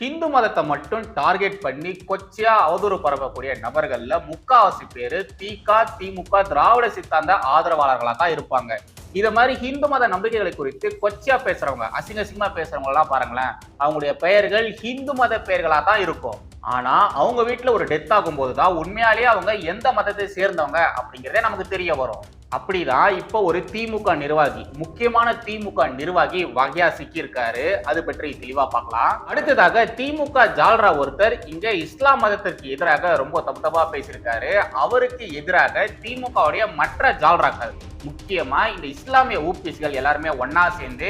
ஹிந்து மதத்தை மட்டும் டார்கெட் பண்ணி கொச்சையா அவதூறு பரப்பக்கூடிய நபர்கள்ல முக்காவாசி பேரு திக திமுக திராவிட சித்தாந்த ஆதரவாளர்களாக தான் இருப்பாங்க. இத மாதிரி ஹிந்து மத நம்பிக்கைகளை குறித்து கொச்சையா பேசுறவங்க அசிங்க அசிங்கமா பேசுறவங்க எல்லாம் பாருங்களேன் அவங்களுடைய பெயர்கள் ஹிந்து மத பெயர்களா தான் இருக்கும். ஆனா அவங்க வீட்டுல ஒரு டெத் ஆகும்போது தான் உண்மையாலேயே அவங்க எந்த மதத்தை சேர்ந்தவங்க அப்படிங்கறதே நமக்கு தெரிய வரும். அப்படிதான் இப்போ ஒரு திமுக நிர்வாகி முக்கியமான திமுக நிர்வாகி வகையா சிக்கியிருக்காரு. அது பற்றி தெளிவா பார்க்கலாம். அடுத்ததாக திமுக ஜால்ரா ஒருத்தர் இங்க இஸ்லாம் மதத்திற்கு எதிராக ரொம்ப தப்பு தப்பா பேசியிருக்காரு. அவருக்கு எதிராக திமுகவுடைய மற்ற ஜால்ராக்கள் முக்கியமா இந்த இஸ்லாமிய ஊபிஸ்கள் எல்லாருமே ஒன்னா சேர்ந்து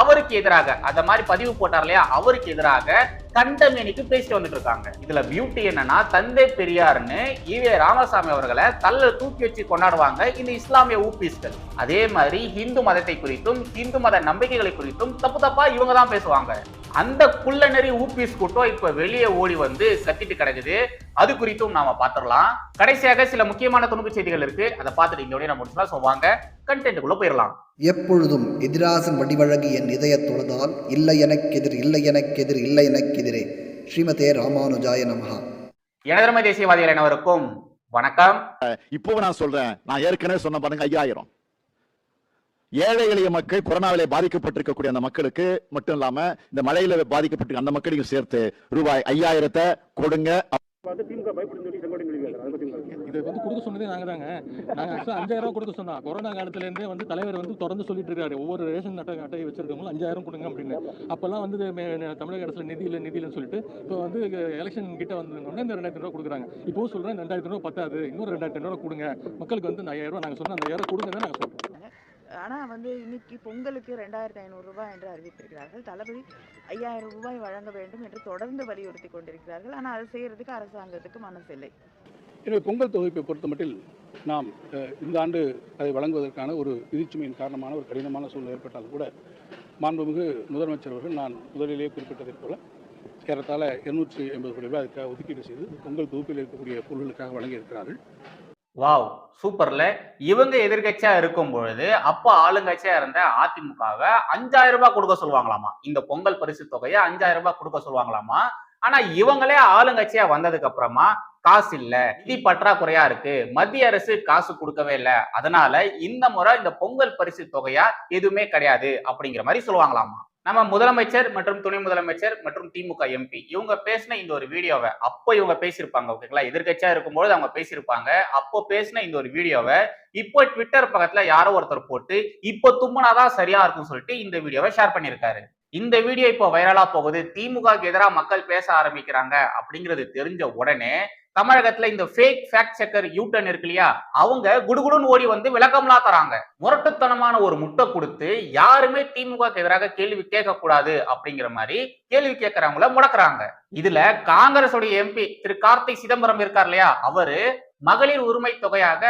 அவருக்கு எதிராக அத மாதிரி பதிவு போட்டார் இல்லையா? அவருக்கு எதிராக கண்டமேனிக்கு பேசிட்டு வந்துட்டு இருக்காங்க இதுல பியூட்டி என்னன்னா தந்தை பெரியார்னு ஈவே ராமசாமி அவர்களை தள்ள தூக்கி வச்சு கொண்டாடுவாங்க. இந்த இஸ்லாமிய ஊபிஸ்கள். அதே மாதிரி ஹிந்து மதத்தை குறித்தும் ஹிந்து மத நம்பிக்கைகளை குறித்தும் தப்பு தப்பா இவங்க தான் பேசுவாங்க. அந்த குள்ளநெறி ஊபிஸ் கூட்டம் இப்ப வெளியே ஓடி வந்து கத்திட்டு கிடக்குது. அது குறித்தும் நாம பாத்திரலாம் கடைசியாக சில முக்கியமான துணுக்கு செய்திகள் இருக்கு. அதை பார்த்துட்டு இந்த நம்ம முடிச்சுலாம் சொல்லுவாங்க கண்டென்ட்டுக்குள்ள போயிடலாம் எப்பொழுதும் எதிராசன் வடிவழகு என் இதய தொழுதால் இல்லை எனக்கெதிர் இல்லை எனக்கெதிர் இல்லை எனக்கெதிரே. ஸ்ரீமதே ராமானுஜாய நமஹா. எனதர்ம தேசியவாதிகள் அனைவருக்கும் வணக்கம். இப்போ நான் சொல்றேன். நான் ஏற்கனவே சொன்ன பாருங்க ஐயாயிரம். ஏழை எளிய மக்கள் கொரோனாவிலே பாதிக்கப்பட்டிருக்கக்கூடிய அந்த மக்களுக்கு மட்டும் இல்லாம இந்த மழையில பாதிக்கப்பட்டிருக்க அந்த மக்களையும் சேர்த்து ரூபாய் ஐயாயிரத்தை கொடுங்க. இது வந்து கொடுக்க சொன்னதே நாங்கள் தாங்க. நாங்கள் ஆக்சுவலாக அஞ்சாயிரம் ரூபா கொடுக்க சொன்னோம். கொரோனா காலத்துலேருந்தே வந்து தலைவர் வந்து தொடர்ந்து சொல்லிட்டு இருக்காரு ஒவ்வொரு ரேஷன் அட்டை அட்டையை வச்சிருக்கவங்களும் அஞ்சாயிரம் கொடுங்க அப்படின்னு. அப்போல்லாம் வந்து தமிழக அரசில் நிதி இல்லை நிதியில்னு சொல்லிட்டு இப்போ வந்து எலெக்ஷன் கிட்ட வந்ததுனால இந்த ரெண்டாயிரத்தி ரூபா கொடுக்குறாங்க. இப்போ சொல்கிறேன் இந்த ரெண்டாயிரத்தி ரூபா பத்தாது. இன்னொரு ரெண்டாயிரத்தி ரூபா கொடுங்க. மக்களுக்கு வந்து இந்த ஐயாயிரம் ரூபாய் நாங்கள் சொன்ன அந்த ஐயாயிரம் கொடுங்க தான் நாங்க ஆனால் வந்து இன்னைக்கு பொங்கலுக்கு ரெண்டாயிரத்தி ஐநூறுரூவா என்று அறிவித்திருக்கிறார்கள். தளபதி ஐயாயிரம் ரூபாய் வழங்க வேண்டும் என்று தொடர்ந்து வலியுறுத்தி கொண்டிருக்கிறார்கள். ஆனால் அதை செய்கிறதுக்கு அரசாங்கத்துக்கு மனசில்லை. எனவே பொங்கல் தொகுப்பை பொறுத்தமட்டில் நாம் இந்த ஆண்டு அதை வழங்குவதற்கான ஒரு விதிச்சுமையின் காரணமான ஒரு கடினமான சூழ்நிலை ஏற்பட்டால் கூட மாண்புமிகு முதலமைச்சர் அவர்கள் நான் முதலிலேயே குறிப்பிட்டதைப் போல ஏறத்தாழ இருநூற்றி எண்பது கோடி ரூபாய் அதுக்காக ஒதுக்கீடு செய்து பொங்கல் தொகுப்பில் இருக்கக்கூடிய பொருளுக்காக வழங்கியிருக்கிறார்கள். வாவ் சூப்பர்ல. இவங்க எதிர்கட்சியா இருக்கும் பொழுது அப்ப ஆளுங்கட்சியா இருந்த அதிமுகவை அஞ்சாயிரம் ரூபாய் கொடுக்க சொல்லுவாங்களாமா? இந்த பொங்கல் பரிசு தொகையை அஞ்சாயிரம் ரூபாய் கொடுக்க சொல்லுவாங்களாமா? ஆனா இவங்களே ஆளுங்கட்சியா வந்ததுக்கு அப்புறமா காசு இல்ல நிதி பற்றாக்குறையா இருக்கு மத்திய அரசு காசு கொடுக்கவே இல்ல அதனால இந்த முறை இந்த பொங்கல் பரிசு தொகையா எதுவுமே கிடையாது அப்படிங்கிற மாதிரி சொல்லுவாங்களாமா? நம்ம முதலமைச்சர் மற்றும் துணை முதலமைச்சர் மற்றும் திமுக எம்பி இவங்க பேசின இந்த ஒரு வீடியோவை அப்போ இவங்க பேசியிருப்பாங்க ஓகேங்களா? எதிர்கட்சியா இருக்கும்போது அவங்க பேசியிருப்பாங்க அப்போ பேசின இந்த ஒரு வீடியோவை இப்போ ட்விட்டர் பக்கத்துல யாரோ ஒருத்தர் போட்டு இப்போ தும்முனாதான் சரியா இருக்கும்னு சொல்லிட்டு இந்த வீடியோவை ஷேர் பண்ணியிருக்காரு. இந்த வீடியோ இப்போ வைரலா போகுது. திமுகக்கு எதிராக மக்கள் பேச ஆரம்பிக்கிறாங்க அப்படிங்கிறது தெரிஞ்ச உடனே தமிழகத்துல இந்த ஃபேக் ஃபேக்ட் செக்கர் யூட்டன் இருக்கு இல்லையா? அவங்க குடுகுடுன்னு ஓடி வந்து விளக்கம்லாம் தராங்க. முரட்டுத்தனமான ஒரு முட்டை கொடுத்து யாருமே திமுகக்கு எதிராக கேள்வி கேட்க கூடாது அப்படிங்கிற மாதிரி கேள்வி கேட்கறவங்கள முடக்கிறாங்க. இதுல காங்கிரஸ் உடைய எம்பி திரு கார்த்திக் சிதம்பரம் இருக்கார் இல்லையா? அவரு மகளிர் உரிமை தொகையாக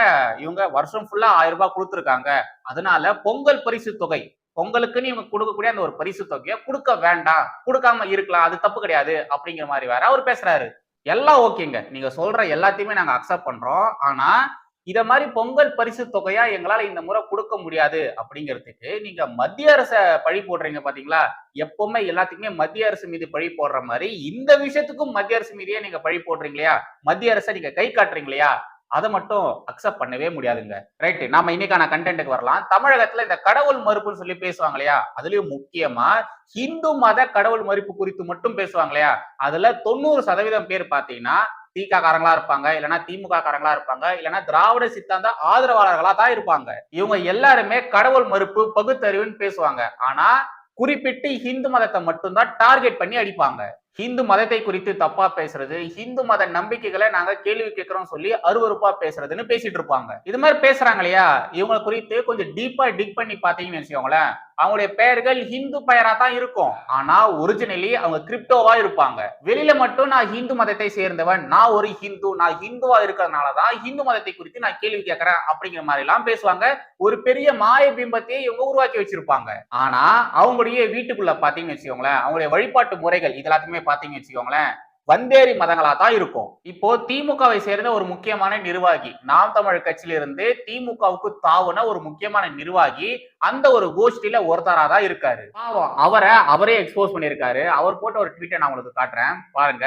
இவங்க வருஷம் ஃபுல்லா ஆயிரம் ரூபாய் கொடுத்துருக்காங்க. அதனால பொங்கல் பரிசு தொகை பொங்கலுக்குன்னு இவங்க கொடுக்கக்கூடிய அந்த ஒரு பரிசு தொகையை கொடுக்க வேண்டாம். கொடுக்காம இருக்கலாம். அது தப்பு கிடையாது அப்படிங்கிற மாதிரி வேற அவர் பேசுறாரு. எல்லாம் ஓகேங்க. நீங்க சொல்ற எல்லாத்தையுமே நாங்க அக்செப்ட் பண்றோம். ஆனா இத மாதிரி பொங்கல் பரிசு தொகையா எங்களால இந்த முறை கொடுக்க முடியாது அப்படிங்கிறதுக்கு நீங்க மத்திய அரச பழி போடுறீங்க பாத்தீங்களா? எப்பவுமே எல்லாத்துக்குமே மத்திய அரசு மீது பழி போடுற மாதிரி இந்த விஷயத்துக்கும் மத்திய அரசு மீதியே நீங்க பழி போடுறீங்க இல்லையா? மத்திய அரசை நீங்க கை காட்டுறீங்க இல்லையா? அதை மட்டும் அக்செப்ட் பண்ணவே முடியாதுங்க. ரைட்டு நாம இன்னைக்கான கண்டென்ட்டுக்கு வரலாம். தமிழகத்துல இந்த கடவுள் மறுப்புன்னு சொல்லி பேசுவாங்க இல்லையா? அதுலயும் முக்கியமா ஹிந்து மத கடவுள் மறுப்பு குறித்து மட்டும் பேசுவாங்க இல்லையா? அதுல தொண்ணூறு சதவீதம் பேர் பாத்தீங்கன்னா திக காரங்களா இருப்பாங்க. இல்லைன்னா திமுக காரங்களா இருப்பாங்க. இல்லைன்னா திராவிட சித்தாந்த ஆதரவாளர்களா தான் இருப்பாங்க. இவங்க எல்லாருமே கடவுள் மறுப்பு பகுத்தறிவுன்னு பேசுவாங்க. ஆனா குறிப்பிட்டு ஹிந்து மதத்தை மட்டும்தான் டார்கெட் பண்ணி அடிப்பாங்க. ஹிந்து மதத்தை குறித்து தப்பா பேசுறது ஹிந்து மத நம்பிக்கைகளை நாங்க கேள்வி கேட்கிறோம் சொல்லி அருவறுப்பா பேசுறதுன்னு பேசிட்டு இருப்பாங்க. இது மாதிரி பேசுறாங்க இல்லையா? இவங்களை குறித்து கொஞ்சம் டீப்பா டிக் பண்ணி பாத்தீங்கன்னு வச்சுக்கோங்களேன். அவங்களுடைய பெயர்கள் ஹிந்து பெயரா தான் இருக்கும். ஆனா ஒரிஜினலி அவங்க கிரிப்டோவா இருப்பாங்க. வெளியில மட்டும் நான் ஹிந்து மதத்தை சேர்ந்தவன் நான் ஒரு ஹிந்து நான் ஹிந்துவா இருக்கிறதுனாலதான் ஹிந்து மதத்தை குறித்து நான் கேள்வி கேட்கறேன் அப்படிங்கிற மாதிரி எல்லாம் பேசுவாங்க. ஒரு பெரிய மாய பிம்பத்தையே இவங்க உருவாக்கி வச்சிருப்பாங்க. ஆனா அவங்களுடைய வீட்டுக்குள்ள பாத்தீங்கன்னு வச்சுக்கோங்களேன் அவங்களுடைய வழிபாட்டு முறைகள் இது எல்லாத்தையுமே பாத்தீங்கன்னு வச்சுக்கோங்களேன் வந்தேரி மதங்களா தான் இருக்கும். இப்போ திமுகவை சேர்ந்த ஒரு முக்கியமான நிர்வாகி நாம் தமிழ் கட்சியிலிருந்து திமுகவுக்கு தாவுன ஒரு முக்கியமான நிர்வாகி அந்த ஒரு கோஷ்டியில ஒருத்தரா தான் இருக்காரு. பாவம் அவரை அவரே எக்ஸ்போஸ் பண்ணியிருக்காரு. அவர் போட்ட ஒரு ட்வீட்டை நான் உங்களுக்கு காட்டுறேன். பாருங்க.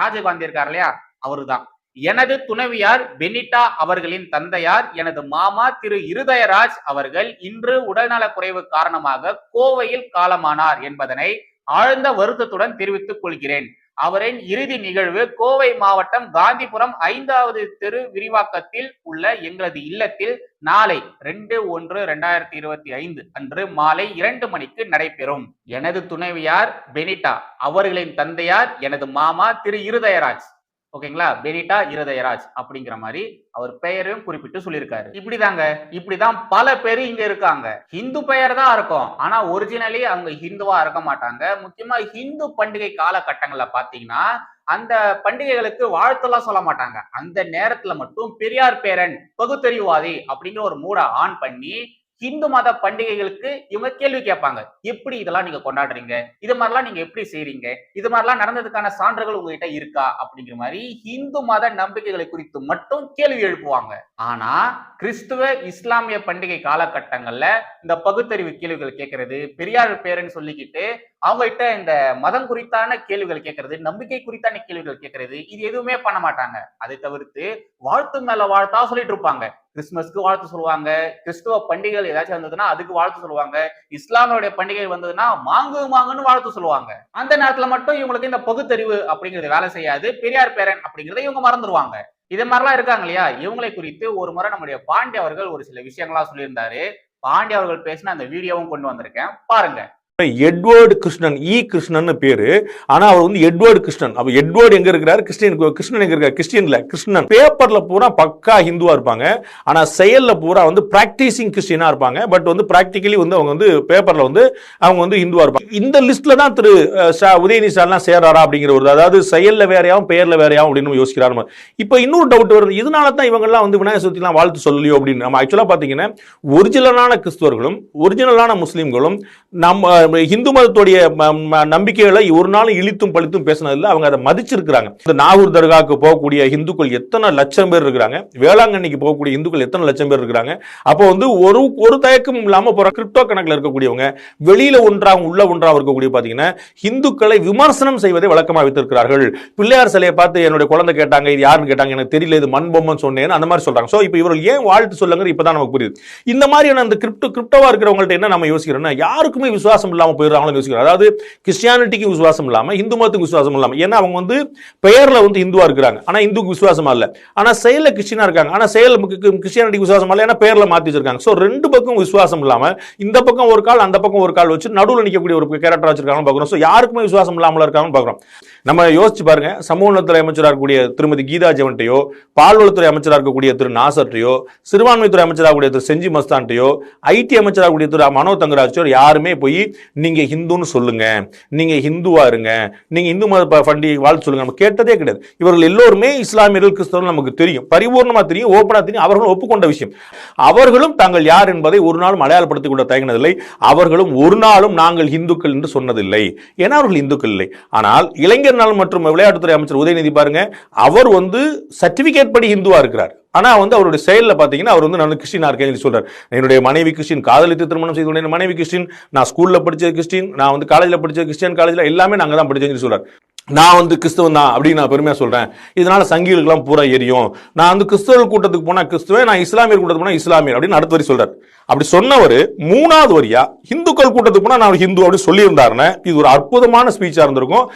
ராஜீவ்காந்தி இருக்கார் இல்லையா? அவருதான். எனது துணைவியார் பெனிட்டா அவர்களின் தந்தையார் எனது மாமா திரு இருதயராஜ் அவர்கள் இன்று உடல்நலக் குறைவு காரணமாக கோவையில் காலமானார் என்பதனை ஆழ்ந்த வருத்தத்துடன் தெரிவித்துக் கொள்கிறேன். அவரின் இறுதி நிகழ்வு கோவை மாவட்டம் காந்திபுரம் ஐந்தாவது தெரு விரிவாக்கத்தில் உள்ள எங்களது இல்லத்தில் நாளை ரெண்டு ஒன்று ரெண்டாயிரத்தி இருபத்தி ஐந்து அன்று மாலை இரண்டு மணிக்கு நடைபெறும். எனது துணைவியார் பெனிட்டா அவர்களின் தந்தையார் எனது மாமா திரு இருதயராஜ். ஓகேங்களா? பெனிட்டா இருதயராஜ் அப்படிங்கிற மாதிரி அவர் பெயரையும் குறிப்பிட்டு சொல்லியிருக்காரு. இப்படிதாங்க. இப்படிதான் பல பேர் இங்க இருக்காங்க. ஹிந்து பெயர் தான் இருக்கும். ஆனா ஒரிஜினலி அவங்க ஹிந்துவா இருக்க மாட்டாங்க. முக்கியமா ஹிந்து பண்டிகை காலகட்டங்கள்ல பாத்தீங்கன்னா அந்த பண்டிகைகளுக்கு வாழ்த்தெல்லாம் சொல்ல மாட்டாங்க. அந்த நேரத்துல மட்டும் பெரியார் பேரன் பகுத்தறிவாதி அப்படிங்கிற ஒரு மூட ஆன் பண்ணி ஹிந்து மத பண்டிகைகளுக்கு இவங்க கேள்வி கேட்பாங்க. எப்படி இதெல்லாம் நீங்க கொண்டாடுறீங்க? இது மாதிரிலாம் நீங்க எப்படி செய்றீங்க? இது மாதிரிலாம் நடந்ததுக்கான சான்றுகள் உங்ககிட்ட இருக்கா? அப்படிங்கிற மாதிரி ஹிந்து மத நம்பிக்கைகளை குறித்து மட்டும் கேள்வி எழுப்புவாங்க. ஆனா கிறிஸ்துவ இஸ்லாமிய பண்டிகை காலகட்டங்கள்ல இந்த பகுத்தறிவு கேள்விகள் கேட்கறது பெரியார் பேருன்னு சொல்லிக்கிட்டு அவங்கள்ட்ட இந்த மதம் குறித்தான கேள்விகள் கேட்கறது நம்பிக்கை குறித்தான கேள்விகள் கேட்கறது இது எதுவுமே பண்ண மாட்டாங்க. அதை தவிர்த்து வாழ்த்து மேல வாழ்த்தா சொல்லிட்டு இருப்பாங்க. கிறிஸ்துமஸ்க்கு வாழ்த்து சொல்லுவாங்க. கிறிஸ்துவ பண்டிகைகள் ஏதாச்சும் வந்ததுன்னா அதுக்கு வாழ்த்து சொல்லுவாங்க. இஸ்லாமியோட பண்டிகை வந்ததுன்னா மாங்கு மாங்குன்னு வாழ்த்து சொல்லுவாங்க. அந்த நேரத்துல மட்டும் இவங்களுக்கு இந்த பகுத்தறிவு அப்படிங்கிறது வேலை செய்யாது. பெரியார் பேரன் அப்படிங்கறத இவங்க மறந்துடுவாங்க இதே மாதிரிலாம் இருக்காங்க இல்லையா? இவங்களை குறித்து ஒரு முறை நம்முடைய பாண்டி அவர்கள் ஒரு சில விஷயங்களா சொல்லியிருந்தாரு. பாண்டி அவர்கள் பேசின அந்த வீடியோவும் கொண்டு வந்திருக்கேன். பாருங்க. எட்வர்டு கிருஷ்ணன் இ கிருஷ்ணன் பேரு. ஆனா அவர் வந்து எட்வர்டு கிருஷ்ணன் அப்ப எட்வர்டு எங்க இருக்கிறாரு? கிறிஸ்டியன் கிருஷ்ணன் எங்க இருக்காரு? கிறிஸ்டியன்ல கிருஷ்ணன் பேப்பர்ல பூரா பக்கா ஹிந்துவா இருப்பாங்க. ஆனா செயல்ல பூரா வந்து பிராக்டிசிங் கிறிஸ்டியனா இருப்பாங்க. பட் வந்து பிராக்டிகலி வந்து அவங்க வந்து பேப்பர்ல வந்து அவங்க வந்து ஹிந்துவா இருப்பாங்க. இந்த லிஸ்ட்ல தான் திரு அஹ், ஸ்டா- உதயநிதி ஸ்டாலின் சேராரா அப்படிங்கிற ஒரு அதாவது செயல்ல வேறையாவும் பெயர்ல வேறையாவும் அப்படின்னு யோசிக்கிறாரு இப்போ இன்னொரு டவுட் வருது. இதனால தான் இவங்கெல்லாம் வந்து விநாயகர் சதுர்த்திலாம் வாழ்த்து சொல்லலையோ அப்படின்னு. நம்ம ஆக்சுவலா பாத்தீங்கன்னா ஒரிஜினலான கிறிஸ்துவர்களும் ஒரிஜினலான முஸ்லீம்களும் நம்ம இந்து மதத்துடைய நம்பிக்கைகளை ஒரு நாள் இழித்தும் பழித்தும் பேசினதில்லை அவங்க அதை மதிச்சிருக்கிறாங்க. இந்த நாகூர் தர்காவுக்கு போகக்கூடிய இந்துக்கள் எத்தனை லட்சம் பேர் இருக்கிறாங்க? வேளாங்கண்ணிக்கு போகக்கூடிய இந்துக்கள் எத்தனை லட்சம் பேர் இருக்கிறாங்க? அப்போ வந்து ஒரு ஒரு தயக்கம் இல்லாம போற கிரிப்டோ கணக்கில் இருக்கக்கூடியவங்க வெளியில ஒன்றாக உள்ள ஒன்றாக இருக்கக்கூடிய பாத்தீங்கன்னா இந்துக்களை விமர்சனம் செய்வதை வழக்கமாக வைத்திருக்கிறார்கள். பிள்ளையார் சிலையை பார்த்து என்னுடைய குழந்தை கேட்டாங்க இது யாருன்னு கேட்டாங்க எனக்கு தெரியல இது மண் பொம்மன் சொன்னேன் அந்த மாதிரி சொல்றாங்க. ஸோ இப்போ இவர்கள் ஏன் வாழ்த்து சொல்லுங்க இப்பதான் நமக்கு புரியுது. இந்த மாதிரியான அந்த கிரிப்டோ கிரிப்டோவா இருக்கிறவங்கள்ட்ட என்ன நம்ம யோசிக்கிறோம்னா யாருக்குமே விசுவாசம் இல்லாமல் போயிடுறாங்களோ யோசிக்கிறோம். அதாவது கிறிஸ்டியானிட்டிக்கு விசுவாசம் இல்லாமல் இந்து மதத்துக்கு விசுவாசம் இல்லாமல் ஏன்னா அவங்க வந்து பெயரில் வந்து இந்துவாக இருக்கிறாங்க. ஆனால் இந்துக்கு விசுவாசமா இல்லை. ஆனால் செயலில் கிறிஸ்டியனாக இருக்காங்க. ஆனால் செயல் கிறிஸ்டியானிட்டிக்கு விசுவாசம் இல்லை ஏன்னா பெயரில் மாற்றி வச்சிருக்காங்க. ஸோ ரெண்டு பக்கம் விசுவாசம் இல்லாமல் இந்த பக்கம் ஒரு கால் அந்த பக்கம் ஒரு கால் வச்சு நடுவில் நிற்கக்கூடிய ஒரு கேரக்டர் வச்சிருக்காங்க பார்க்குறோம். ஸோ யாருக்குமே விசுவாசம் இல்லாமல் இருக்காங்கன்னு பார்க்குறோம். நம்ம யோசிச்சு பாருங்க சமூக நலத்துறை அமைச்சராக இருக்கக்கூடிய திருமதி கீதா ஜெவன்ட்டையோ பால்வளத்துறை அமைச்சராக இருக்கக்கூடிய திரு நாசர்ட்டையோ சிறுபான்மைத்துறை அமைச்சராக கூடிய திரு செஞ்சி மஸ்தான்ட்டையோ ஐடி அமைச்சராக கூடிய திரு மனோ தங்கராஜோ யாருமே போய் நீங்க ஹிந்துன்னு சொல்லுங்க நீங்க ஹிந்துவாக இருங்க நீங்க இந்து மத ப- பண்டிகை வாழ்த்து சொல்லுங்க நம்ம கேட்டதே கிடையாது. இவர்கள் எல்லோருமே இஸ்லாமியர்கள் கிறிஸ்தவர்கள் நமக்கு தெரியும். பரிபூர்ணமா தெரியும் ஓப்பனாக தெரியும் அவர்களும் ஒப்புக்கொண்ட விஷயம். அவர்களும் தாங்கள் யார் என்பதை ஒரு நாளும் அடையாளப்படுத்திக் கொண்ட தயங்கினதில்லை. அவர்களும் ஒரு நாளும் நாங்கள் இந்துக்கள் என்று சொன்னதில்லை. ஏன்னா அவர்கள் இந்துக்கள் இல்லை. ஆனால் இளைஞர் நலன் மற்றும் விளையாட்டுத்துறை அமைச்சர் உதயநிதி பாருங்க அவர் வந்து சர்டிபிகேட் படி இந்துவா இருக்கிறார். ஆனால் வந்து அவருடைய செயலில் பார்த்தீங்கன்னா அவர் வந்து நான் கிறிஸ்டின் இருக்கேன்னு சொல்கிறார் என்னுடைய மனைவி கிறிஸ்டின் காதலித்து திருமணம் செய்து கொண்டேன் மனைவி கிறிஸ்டின் நான் ஸ்கூலில் படித்த கிறிஸ்டின் நான் வந்து காலேஜில் படித்த கிறிஸ்டியன் காலேஜில் எல்லாமே நாங்கள் தான் படிச்சேன்னு சொல்லி நான் வந்து கிறிஸ்தவன் தான் அப்படின்னு நான் பெருமையாக சொல்கிறேன் இதனால் சங்கிகளுக்கெல்லாம் பூரா எரியும். நான் வந்து கிறிஸ்தவர்கள் கூட்டத்துக்கு போனால் கிறிஸ்துவன் நான் இஸ்லாமியர் கூட்டத்துக்கு போனால் இஸ்லாமியர் அப்படின்னு அடுத்த வரி சொல்கிறார் அப்படி சொன்னவர் மூணாவது வரியா இந்துக்கள் கூட்டத்துக்கு போனால் நான் ஹிந்து அப்படின்னு சொல்லியிருந்தாருன்னு இது ஒரு அற்புதமான ஸ்பீச்சாக இருந்திருக்கும்.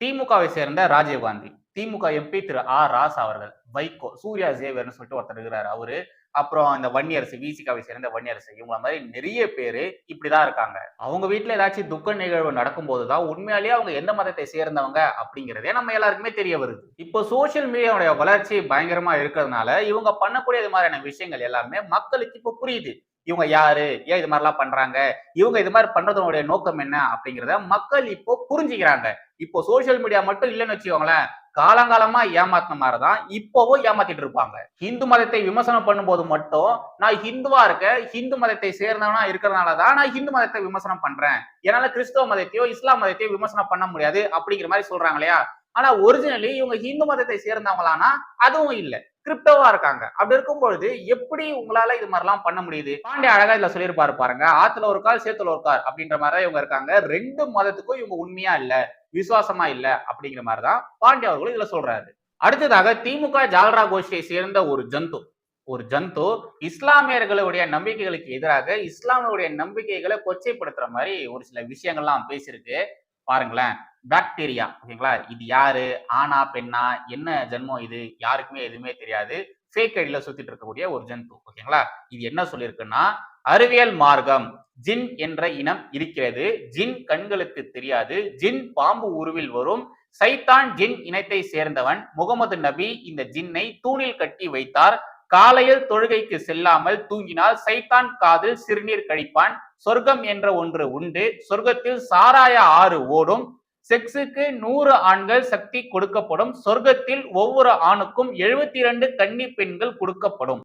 திமுகவை சேர்ந்த ராஜீவ்காந்தி திமுக எம்பி திரு ஆர் ராஸ் அவர்கள் வைகோ சூர்யா ஜேவியர்னு சொல்லிட்டு ஒருத்தர் இருக்கிறாரு. அவரு அப்புறம் இந்த வன்னியரசு விசிகாவை சேர்ந்த வன்னியரசு இவங்கள மாதிரி நிறைய பேரு இப்படிதான் இருக்காங்க. அவங்க வீட்டுல ஏதாச்சும் துக்க நிகழ்வு நடக்கும்போது தான் உண்மையாலேயே அவங்க எந்த மதத்தை சேர்ந்தவங்க அப்படிங்கிறதே நம்ம எல்லாருக்குமே தெரிய வருது. இப்போ சோஷியல் மீடியாவுடைய வளர்ச்சி பயங்கரமா இருக்கிறதுனால இவங்க பண்ணக்கூடிய இது மாதிரியான விஷயங்கள் எல்லாமே மக்களுக்கு இப்போ புரியுது. இவங்க யாரு? ஏன் இது மாதிரிலாம் பண்றாங்க? இவங்க இது மாதிரி பண்றதனுடைய நோக்கம் என்ன அப்படிங்கிறத மக்கள் இப்போ புரிஞ்சுக்கிறாங்க. இப்போ சோஷியல் மீடியா மட்டும் இல்லைன்னு வச்சுக்கோங்களேன் காலங்காலமா ஏமாத்தின மாதிரிதான் இப்போவும் ஏமாத்திட்டு இருப்பாங்க. ஹிந்து மதத்தை விமர்சனம் பண்ணும்போது மட்டும் நான் ஹிந்துவா இருக்க ஹிந்து மதத்தை சேர்ந்தவனா இருக்கிறதுனால தான் நான் ஹிந்து மதத்தை விமர்சனம் பண்றேன். என்னால கிறிஸ்தவ மதத்தையோ இஸ்லாம் மதத்தையோ விமர்சனம் பண்ண முடியாது அப்படிங்கிற மாதிரி சொல்றாங்க இல்லையா? ஆனா ஒரிஜினலி இவங்க ஹிந்து மதத்தை சேர்ந்தவங்களானா அதுவும் இல்லை. கிரிப்டோவா இருக்காங்க. அப்படி இருக்கும் பொழுது எப்படி உங்களால இது மாதிரிலாம் பண்ண முடியுது? பாண்டிய அழகா இதுல சொல்லியிருப்பாரு பாருங்க. ஆத்துல ஒரு கால் சேத்துல ஒரு கால் அப்படின்ற மாதிரி இவங்க இருக்காங்க. ரெண்டு மதத்துக்கும் இவங்க உண்மையா இல்ல விசுவாசமா இல்ல அப்படிங்கிற மாதிரிதான் பாண்டிய அவர்களும் இதுல சொல்றாரு. அடுத்ததாக திமுக ஜால்ரா கோஷ்டியை சேர்ந்த ஒரு ஜந்து ஒரு ஜந்து இஸ்லாமியர்களுடைய நம்பிக்கைகளுக்கு எதிராக இஸ்லாமியருடைய நம்பிக்கைகளை கொச்சைப்படுத்துற மாதிரி ஒரு சில விஷயங்கள்லாம் பேசியிருக்கு. பாருங்களேன். பாக்டீரியா ஓகேங்களா? இது யாரு? ஆனா பெண்ணா? என்ன ஜென்மம் இது? யாருக்குமே எதுவுமே தெரியாது. ஃபேக் ஐடியில சுத்திட்டு இருக்கக்கூடிய ஒரு ஜந்து ஓகேங்களா? இது என்ன சொல்லியிருக்குன்னா அறிவியல் மார்க்கம் ஜின் என்ற இனம் இருக்கிறது. ஜின் கண்களுக்கு தெரியாது. ஜின் பாம்பு உருவில் வரும். சைத்தான் ஜின் இனத்தை சேர்ந்தவன். முகமது நபி இந்த ஜின்னை தூணில் கட்டி வைத்தார். காலையில் தொழுகைக்கு செல்லாமல் தூங்கினால் சைத்தான் காதில் சிறுநீர் கழிப்பான் சொர்க்கம் என்ற ஒன்று உண்டு. சொர்க்கத்தில் சாராய ஆறு ஓடும். செக்ஸுக்கு நூறு ஆண்கள் சக்தி கொடுக்கப்படும். சொர்க்கத்தில் ஒவ்வொரு ஆணுக்கும் எழுபத்தி இரண்டு கன்னி பெண்கள் கொடுக்கப்படும்.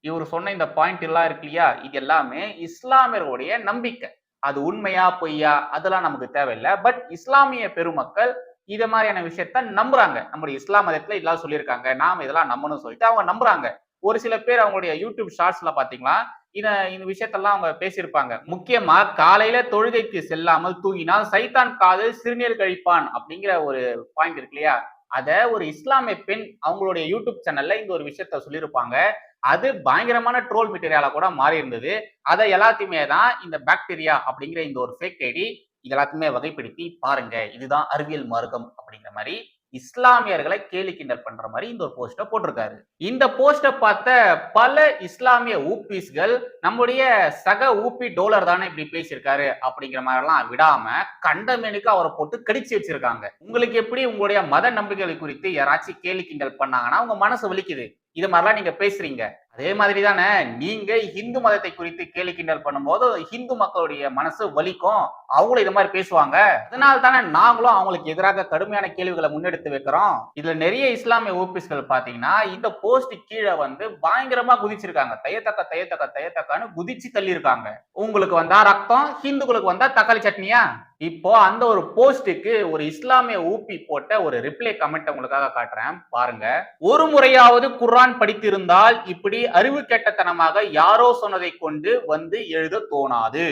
இவர் சொன்ன இந்த பாயிண்ட் எல்லாம் இருக்கு இல்லையா? இது எல்லாமே இஸ்லாமியர்களுடைய நம்பிக்கை. அது உண்மையா பொய்யா? அதெல்லாம் நமக்கு தேவையில்லை. பட் இஸ்லாமிய பெருமக்கள் இத மாதிரியான விஷயத்த நம்புறாங்க. நம்முடைய இஸ்லாம் மதத்துல இதெல்லாம் சொல்லியிருக்காங்க. நாம இதெல்லாம் நம்பணும்னு சொல்லிட்டு அவங்க நம்புறாங்க. ஒரு சில பேர் அவங்களுடைய யூடியூப் ஷார்ட்ஸ்ல பாத்தீங்களா? இதை இந்த விஷயத்தெல்லாம் அவங்க பேசியிருப்பாங்க. முக்கியமா காலையில தொழுகைக்கு செல்லாமல் தூங்கினால் சைத்தான் காதல் சிறுநீர் கழிப்பான் அப்படிங்கிற ஒரு பாயிண்ட் இருக்கு இல்லையா? அத ஒரு இஸ்லாமிய பெண் அவங்களுடைய யூடியூப் சேனல்ல இந்த ஒரு விஷயத்த சொல்லியிருப்பாங்க. அது பயங்கரமான ட்ரோல் மெட்டீரியலா கூட மாறி இருந்தது அதை எல்லாத்தையுமே தான் இந்த பாக்டீரியா அப்படிங்கிற இந்த ஒரு ஃபேக் ஐடி இது எல்லாத்தையுமே வகைப்படுத்தி பாருங்க. இதுதான் அறிவியல் மார்க்கம் அப்படிங்கிற மாதிரி இஸ்லாமியர்களை கேலி கிண்டல் பண்ற மாதிரி இந்த ஒரு போஸ்ட போட்டிருக்காரு. இந்த போஸ்ட பார்த்த பல இஸ்லாமிய ஊபிஸ்கள் நம்முடைய சக ஊபி டோலர் தானே இப்படி பேசியிருக்காரு அப்படிங்கிற மாதிரி எல்லாம் விடாம கண்டமேனுக்கு அவரை போட்டு கடிச்சு வச்சிருக்காங்க. உங்களுக்கு எப்படி உங்களுடைய மத நம்பிக்கைகள் குறித்து யாராச்சும் கேலி கிண்டல் பண்ணாங்கன்னா உங்க மனசு வலிக்குது. இது மாதிரிலாம் நீங்க பேசுறீங்க. அதே மாதிரி தானே நீங்க ஹிந்து மதத்தை குறித்து கேலி கிண்டல் பண்ணும்போது ஹிந்து மக்களுடைய மனசு வலிக்கும். அவங்களும் இது மாதிரி பேசுவாங்க. அதனால தானே நாங்களும் அவங்களுக்கு எதிராக கடுமையான கேள்விகளை முன்னெடுத்து வைக்கிறோம். இதுல நிறைய இஸ்லாமிய ஓபிஸ்கள் பாத்தீங்கன்னா இந்த போஸ்ட் கீழே வந்து பயங்கரமா குதிச்சிருக்காங்க. தையத்தக்க தையத்தக்க தையத்தக்கான்னு குதிச்சு தள்ளி இருக்காங்க உங்களுக்கு வந்தா ரத்தம் ஹிந்துக்களுக்கு வந்தா தக்காளி சட்னியா? இப்போ அந்த ஒரு போஸ்டுக்கு ஒரு இஸ்லாமிய ஊப்பி போட்ட ஒரு ரிப்ளை கமெண்ட் உங்களுக்காக காட்டுறேன். பாருங்க. ஒரு முறையாவது குர்ஆன் படித்திருந்தால் இப்படி அறிவு கெட்டத்தனமாக யாரோ சொன்னதை கொண்டு வந்து எழுத தோணாது.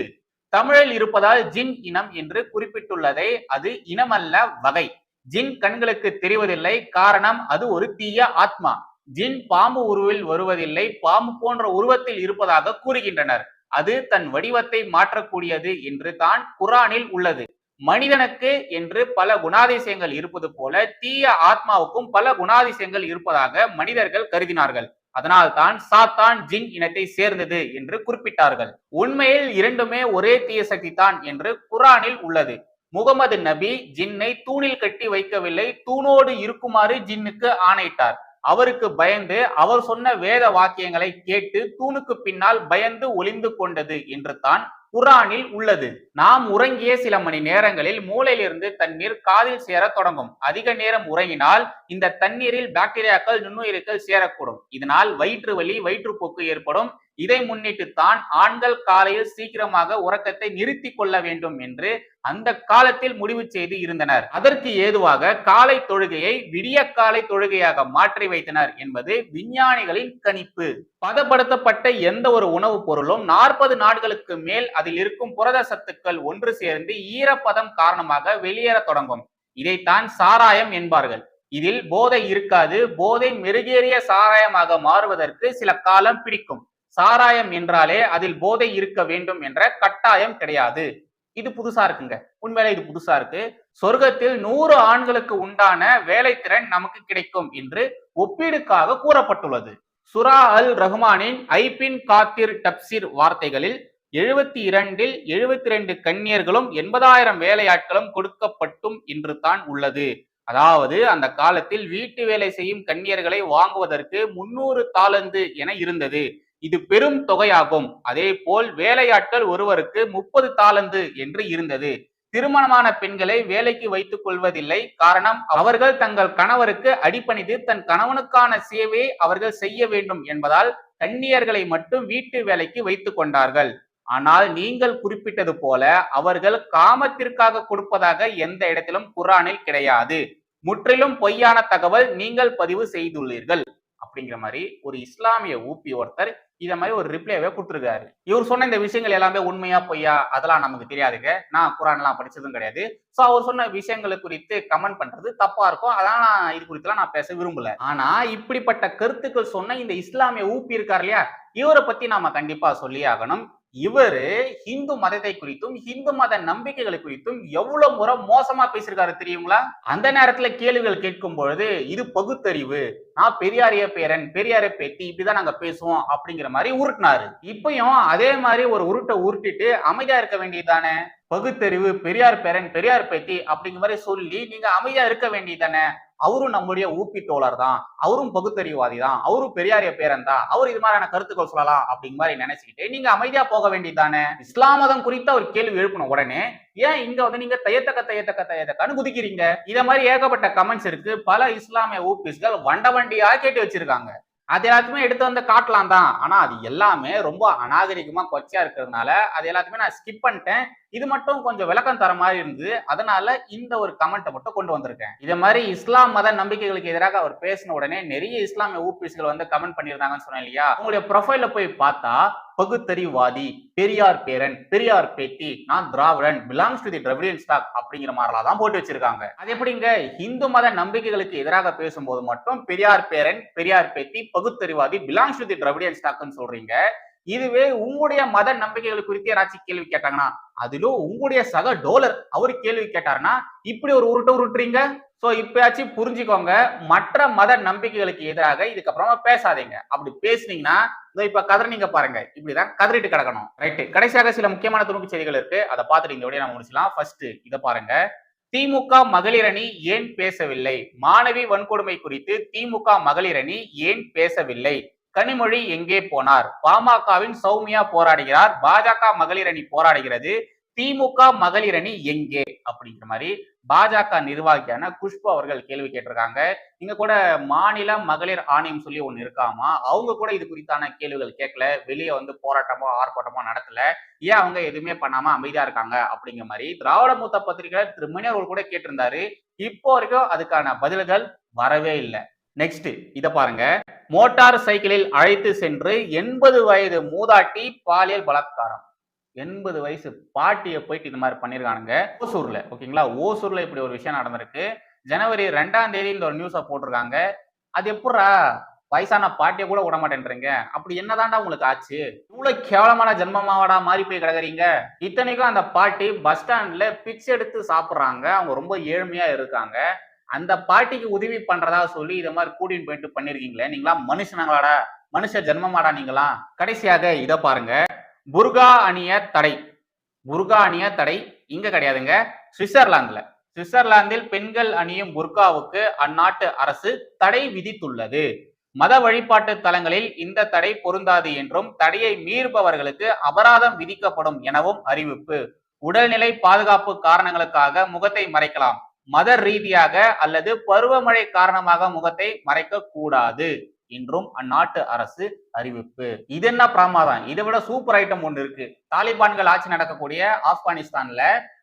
தமிழில் இருப்பதால் ஜின் இனம் என்று குறிப்பிட்டுள்ளதை அது இனமல்ல வகை. ஜின் கண்களுக்கு தெரிவதில்லை காரணம் அது ஒரு தீய ஆத்மா. ஜின் பாம்பு உருவில் வருவதில்லை பாம்பு போன்ற உருவத்தில் இருப்பதாக கூறுகின்றனர். அது தன் வடிவத்தை மாற்றக்கூடியது என்று தான் குரானில் உள்ளது. மனிதனுக்கு என்று பல குணாதிசயங்கள் இருப்பது போல தீய ஆத்மாவுக்கும் பல குணாதிசயங்கள் இருப்பதாக மனிதர்கள் கருதினார்கள். அதனால் தான் சாத்தான் ஜின் இனத்தை சேர்ந்தது என்று குறிப்பிட்டார்கள். உண்மையில் இரண்டுமே ஒரே தீய சக்தி தான் என்று குரானில் உள்ளது. முகமது நபி ஜின்னை தூணில் கட்டி வைக்கவில்லை தூணோடு இருக்குமாறு ஜின்னுக்கு ஆணையிட்டார். அவருக்கு பயந்து அவர் சொன்ன வேத வாக்கியங்களை கேட்டு தூணுக்கு பின்னால் பயந்து ஒளிந்து கொண்டது என்று தான் குரானில் உள்ளது. நாம் உறங்கிய சில மணி நேரங்களில் மூளையிலிருந்து தண்ணீர் காதில் சேர தொடங்கும். அதிக நேரம் உறங்கினால் இந்த தண்ணீரில் பாக்டீரியாக்கள் நுண்ணுயிர்கள் சேரக்கூடும். இதனால் வயிற்று வலி வயிற்றுப்போக்கு ஏற்படும். இதை முன்னிட்டு தான் ஆண்கள் காலையில் சீக்கிரமாக உறக்கத்தை நிறுத்தி கொள்ள வேண்டும் என்று அந்த காலத்தில் முடிவு செய்து இருந்தனர். அதற்கு ஏதுவாக காலை தொழுகையை விடிய காலை தொழுகையாக மாற்றி வைத்தனர் என்பது விஞ்ஞானிகளின் கணிப்பு. பதப்படுத்தப்பட்ட எந்த ஒரு உணவுப் பொருளும் நாற்பது நாட்களுக்கு மேல் அதில் இருக்கும் புரத சத்துக்கள் ஒன்று சேர்ந்து ஈரப்பதம் காரணமாக வெளியேற தொடங்கும். இதைத்தான் சாராயம் என்பார்கள். இதில் போதை இருக்காது. போதை மெருகேறிய சாராயமாக மாறுவதற்கு சில காலம் பிடிக்கும். சாராயம் என்றாலே அதில் போதை இருக்க வேண்டும் என்ற கட்டாயம் கிடையாது. இது புதுசா இருக்குங்க. உண்மையில இது புதுசா இருக்கு. சொர்க்கத்தில் நூறு ஆண்களுக்கு உண்டான வேலைத்திறன் நமக்கு கிடைக்கும் என்று ஒப்பீடுக்காக கூறப்பட்டுள்ளது. சுரா அல் ரஹ்மானின் ஐபின் காத்திர் டப்சிர் வார்த்தைகளில் எழுபத்தி இரண்டில் எழுபத்தி ரெண்டு கன்னியர்களும் எண்பதாயிரம் வேலையாட்களும் கொடுக்கப்பட்டும் என்று தான் உள்ளது. அதாவது அந்த காலத்தில் வீட்டு வேலை செய்யும் கன்னியர்களை வாங்குவதற்கு முன்னூறு தாளந்து என இருந்தது. இது பெரும் தொகையாகும். அதே போல் வேலையாட்கள் ஒருவருக்கு முப்பது தாளந்து என்று இருந்தது. திருமணமான பெண்களை வேலைக்கு வைத்துக் கொள்வதில்லை. காரணம் அவர்கள் தங்கள் கணவருக்கு அடிப்பணிந்து தன் கணவனுக்கான சேவையை அவர்கள் செய்ய வேண்டும் என்பதால் கன்னியர்களை மட்டும் வீட்டு வேலைக்கு வைத்துக் கொண்டார்கள். ஆனால் நீங்கள் குறிப்பிட்டது போல அவர்கள் காமத்திற்காக கொடுப்பதாக எந்த இடத்திலும் குரானில் கிடையாது. முற்றிலும் பொய்யான தகவல் நீங்கள் பதிவு செய்துள்ளீர்கள். அப்படிங்கிற மாதிரி ஒரு இஸ்லாமிய ஊப்பி ஒருத்தர் இத மாதிரி ஒரு ரிப்ளைவே கொடுத்துருக்காரு. இவர் சொன்ன இந்த விஷயங்கள் எல்லாமே உண்மையா பொய்யா அதெல்லாம் நமக்கு தெரியாதுங்க. நான் குரான் எல்லாம் படிச்சதும் கிடையாது. சோ அவர் சொன்ன விஷயங்களை குறித்து கமெண்ட் பண்றது தப்பா இருக்கும். அதான் நான் இது குறித்துலாம் நான் பேச விரும்பல. ஆனா இப்படிப்பட்ட கருத்துக்கள் சொன்ன இந்த இஸ்லாமிய ஊப்பி இருக்கார் இல்லையா? இவரை பத்தி நாம கண்டிப்பா சொல்லி ஆகணும். இவர் ஹிந்து மதத்தை குறித்தும் ஹிந்து மத நம்பிக்கைகளை குறித்தும் எவ்வளவு முறை மோசமா பேசியிருக்காரு தெரியுங்களா? அந்த நேரத்துல கேள்விகள் கேட்கும் பொழுது இது பகுத்தறிவு. நான் பெரியாரிய பேரன் பெரியாரை பேத்தி இப்படிதான் நாங்க பேசுவோம் அப்படிங்கிற மாதிரி உருட்டினாரு. இப்பயும் அதே மாதிரி ஒரு உருட்டை உருட்டிட்டு அமைதியா இருக்க வேண்டியதுதானே? பகுத்தறிவு பெரியார் பேரன் பெரியார் பேத்தி அப்படிங்கிற மாதிரி சொல்லி நீங்க அமைதியா இருக்க வேண்டியதானே அவரும் நம்முடைய ஊப்பி தோழர் தான் அவரும் பகுத்தறிவாதி தான் அவரும் பெரியாரிய பேரன் தான் அவர் இது மாதிரியான கருத்துக்கள் சொல்லலாம் அப்படிங்கிற மாதிரி நினைச்சுக்கிட்டு நீங்க அமைதியா போக வேண்டியதானே இஸ்லாம் மதம் குறித்து அவர் கேள்வி எழுப்பின உடனே ஏன் இங்க வந்து நீங்க தையத்தக்க தையத்தக்க தையத்தக்கன்னு குதிக்கிறீங்க? இத மாதிரி ஏகப்பட்ட கமெண்ட்ஸ் இருக்கு பல இஸ்லாமிய ஊபிஸ்கள் வண்ட வண்டியா கேட்டு வச்சிருக்காங்க. அது எல்லாத்தையுமே எடுத்து வந்து காட்டலாம் தான் ஆனா அது எல்லாமே ரொம்ப அநாகரிகமா கொச்சையா இருக்கிறதுனால அது எல்லாத்தையுமே நான் ஸ்கிப் பண்ணிட்டேன். இது மட்டும் கொஞ்சம் விளக்கம் தர மாதிரி இருந்து அதனால இந்த ஒரு கமெண்ட்டை மட்டும் கொண்டு வந்திருக்கேன். இதே மாதிரி இஸ்லாம் மத நம்பிக்கைகளுக்கு எதிராக அவர் பேசின உடனே நிறைய இஸ்லாமிய ஊபிஸ்கள் வந்து கமெண்ட் பண்ணியிருந்தாங்கன்னு சொன்னேன் இல்லையா? உங்களுடைய ப்ரொஃபைல போய் பார்த்தா பகுத்தறிவாதி பெரியார் பேரன் பெரியார் பேத்தி நான் திராவிடன் belongs to the Dravidian stock அப்படிங்கிற மாதிரிலாம் தான் போட்டு வச்சிருக்காங்க. அது எப்படிங்க? இந்து மத நம்பிக்கைகளுக்கு எதிராக பேசும்போது மட்டும் பெரியார் பேரன் பெரியார் பேத்தி பகுத்தறிவாதி பிலாங்ஸ் டு தி திராவிடியன் ஸ்டாக்னு சொல்றீங்க. இதுவே உங்களுடைய மத நம்பிக்கைகள் குறித்து யாராச்சும் கேள்வி கேட்டாங்கன்னா அதிலும் உங்களுடைய சக டோலர் அவர் கேள்வி கேட்டாருன்னா இப்படி ஒரு உருட்டை உருட்டுறீங்க? சோ இப்பயாச்சும் புரிஞ்சுக்கோங்க மற்ற மத நம்பிக்கைகளுக்கு எதிராக இதுக்கப்புறமா பேசாதீங்க. அப்படி பேசுனீங்கன்னா இதோ இப்ப கதறினீங்க பாருங்க. இப்படிதான் கதறிட்டு கிடக்கணும். ரைட்டு கடைசியாக சில முக்கியமான துணுக்கு செய்திகள் இருக்கு. அதை பார்த்துட்டு இந்த விட நம்ம முடிச்சலாம் ஃபர்ஸ்ட் இதை பாருங்க. திமுக மகளிர் அணி ஏன் பேசவில்லை? மாணவி வன்கொடுமை குறித்து திமுக மகளிர் அணி ஏன் பேசவில்லை? கனிமொழி எங்கே போனார்? பாமகவின் சௌமியா போராடுகிறார். பாஜக மகளிர் அணி போராடுகிறது. திமுக மகளிர் அணி எங்கே? அப்படிங்கிற மாதிரி பாஜக நிர்வாகியான குஷ்பு அவர்கள் கேள்வி கேட்டிருக்காங்க. இங்க கூட மாநில மகளிர் ஆணையம் சொல்லி ஒண்ணு இருக்காமா? அவங்க கூட இது குறித்தான கேள்விகள் கேட்கல. வெளியே வந்து போராட்டமோ ஆர்ப்பாட்டமோ நடத்தல. ஏன் அவங்க எதுவுமே பண்ணாம அமைதியா இருக்காங்க? அப்படிங்கிற மாதிரி திராவிட மூத்த பத்திரிகையாளர் திரு மணி கூட கேட்டிருந்தாரு. இப்போ வரைக்கும் அதுக்கான பதில்கள் வரவே இல்லை. நெக்ஸ்ட் இதை பாருங்க. மோட்டார் சைக்கிளில் அழைத்து சென்று எண்பது வயது மூதாட்டி பாலியல் பலாத்காரம். எண்பது வயசு பாட்டியை போயிட்டு இது மாதிரி பண்ணியிருக்கானுங்க ஓசூர்ல ஓகேங்களா? ஓசூர்ல இப்படி ஒரு விஷயம் நடந்திருக்கு. ஜனவரி ரெண்டாம் தேதி இந்த ஒரு நியூஸை போட்டிருக்காங்க. அது எப்படா வயசான பாட்டியை கூட விட மாட்டேன்றீங்க. அப்படி என்னதான்டா உங்களுக்கு ஆச்சு? இவ்வளவு கேவலமான ஜென்மமாவடா மாறி போய் கிடக்குறீங்க. இத்தனைக்கும் அந்த பாட்டி பஸ் ஸ்டாண்ட்ல பிச்சை எடுத்து சாப்பிட்றாங்க. அவங்க ரொம்ப ஏழ்மையா இருக்காங்க. அந்த பாட்டிக்கு உதவி பண்றதா சொல்லி இத மாதிரி கூட்டின்னு போயிட்டு பண்ணிருக்கீங்களே நீங்களா? மனுஷனாங்களாடா? மனுஷ ஜென்மமாடா நீங்களா? கடைசியாக இத பாருங்க. புர்கா அணிய தடை. புர்கா அணிய தடை இங்க கிடையாதுங்க. சுவிட்சர்லாந்துல. சுவிட்சர்லாந்தில் பெண்கள் அணியும் புர்காவுக்கு அந்நாட்டு அரசு தடை விதித்துள்ளது. மத வழிபாட்டு தலங்களில் இந்த தடை பொருந்தாது என்றும் தடையை மீறுபவர்களுக்கு அபராதம் விதிக்கப்படும் எனவும் அறிவிப்பு. உடல்நிலை பாதுகாப்பு காரணங்களுக்காக முகத்தை மறைக்கலாம். மத ரீதியாக அல்லது பருவமழை காரணமாக முகத்தை மறைக்க கூடாது என்றும் அந்நாட்டு அரசு அறிவிப்பு. இது என்ன பிரமாதம்? இதை விட சூப்பர் ஐட்டம் ஒன்று இருக்கு. தாலிபான்கள் ஆட்சி நடக்கக்கூடிய ஆப்கானிஸ்தான்ல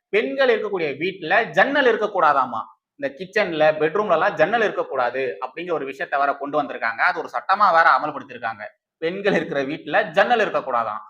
பெண்கள் இருக்கக்கூடிய வீட்டுல ஜன்னல் இருக்கக்கூடாதாமா? இந்த கிச்சன்ல பெட்ரூம்ல எல்லாம் ஜன்னல் இருக்கக்கூடாது அப்படிங்கிற ஒரு விஷயத்த வேற கொண்டு வந்திருக்காங்க. அது ஒரு சட்டமா வேற அமல்படுத்திருக்காங்க. பெண்கள் இருக்கிற வீட்டுல ஜன்னல் இருக்கக்கூடாதாம்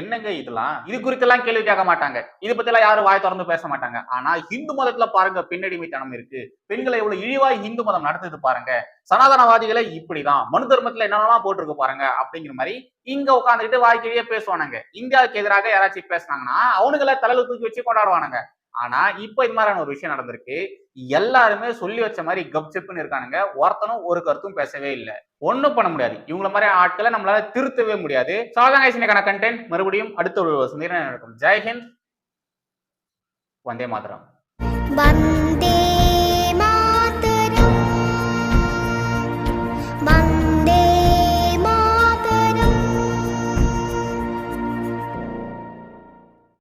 என்னங்க இதெல்லாம்? இது குறித்தெல்லாம் கேள்வி கேட்க மாட்டாங்க. இது பத்திலாம் யாரும் வாய் திறந்து பேச மாட்டாங்க. ஆனா இந்து மதத்துல பாருங்க பெண்ணடிமைத்தனம் இருக்கு. பெண்களை எவ்வளவு இழிவாய் இந்து மதம் நடத்துது பாருங்க. சனாதனவாதிகளை இப்படிதான். மனு தர்மத்துல என்னென்னலாம் போட்டிருக்கு பாருங்க அப்படிங்கிற மாதிரி இங்க உட்காந்துக்கிட்டு வாய்க்கிலேயே பேசுவானுங்க. இந்தியாவுக்கு எதிராக யாராச்சும் பேசினாங்கன்னா அவனுங்களை தலையில தூக்கி வச்சு கொண்டாடுவானுங்க. ஆனா இப்ப இது மாதிரியான ஒரு விஷயம் நடந்திருக்கு. எல்லாருமே சொல்லி வச்ச மாதிரி கப் செப்புன்னு இருக்கானுங்க. ஒருத்தனும் ஒரு கருத்தும் பேசவே இல்லை. ஒன்றும் பண்ண முடியாது. இவங்கள மாதிரி ஆட்களை நம்மளால திருத்தவே முடியாது. சாதாரண கண்டென்ட் மறுபடியும் அடுத்த ஒரு சந்தேகம் நடக்கும் ஜெய்ஹிந்த் வந்தே மாதரம்.